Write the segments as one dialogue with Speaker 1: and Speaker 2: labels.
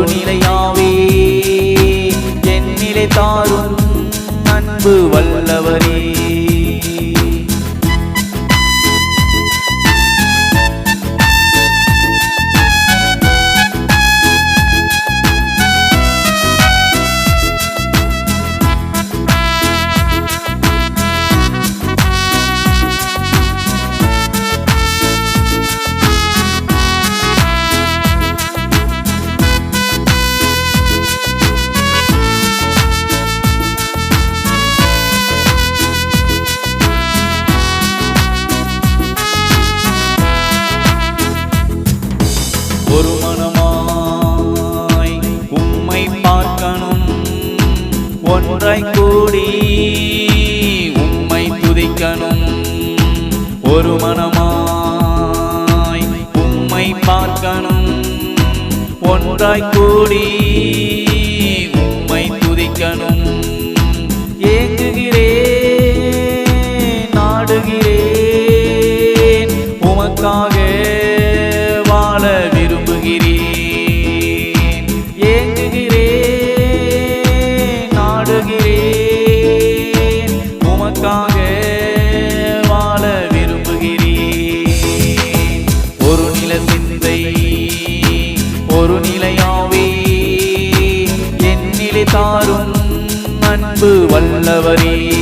Speaker 1: ஒரு நிலையாவே என் நிலை தாரும் அன்பு வல்லவரே ஒரு மனமாய் உம்மை பார்க்கணும். ஒன்றாய் கூடி உம்மை துதிக்கணும். ஒரு மனமாய் உம்மை பார்க்கணும். ஒன்றாய் கூடி உம்மை துதிக்கணும். ஏங்குகிறேன் நாடுகிறேன் உமக்காக அன்பு வல்லவரே.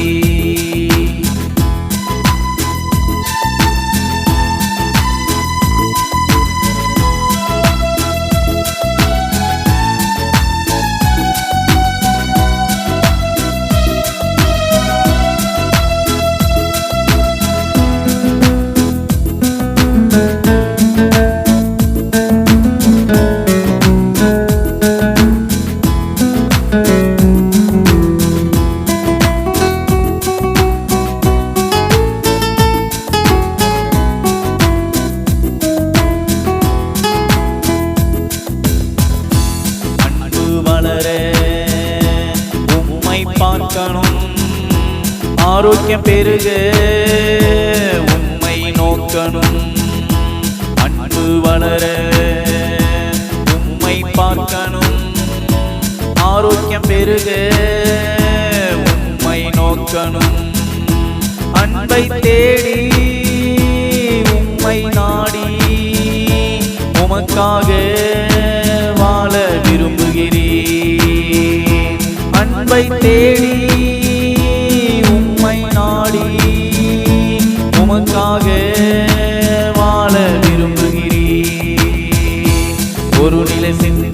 Speaker 1: ஆரோக்கியம் பெருக. உண்மை நோக்கணும் அன்பு வளர. உண்மை பார்க்கணும் ஆரோக்கியம் பெருக. உண்மை நோக்கணும் அன்பை தேடி. உண்மை நாடி. உமக்காக வாழ விரும்புகிறேன். அன்பை தேடி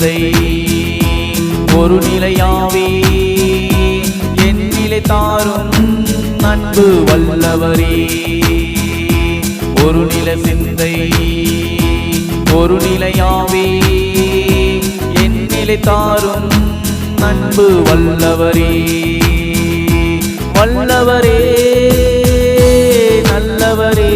Speaker 1: நிலை ஒரு நிலையாவே என்னிலை தாரும் அன்பு வல்லவரே. ஒரு நில சிந்தை ஒரு நிலையாவே என்னிலை தாரும் அன்பு வல்லவரே. வல்லவரே நல்லவரே.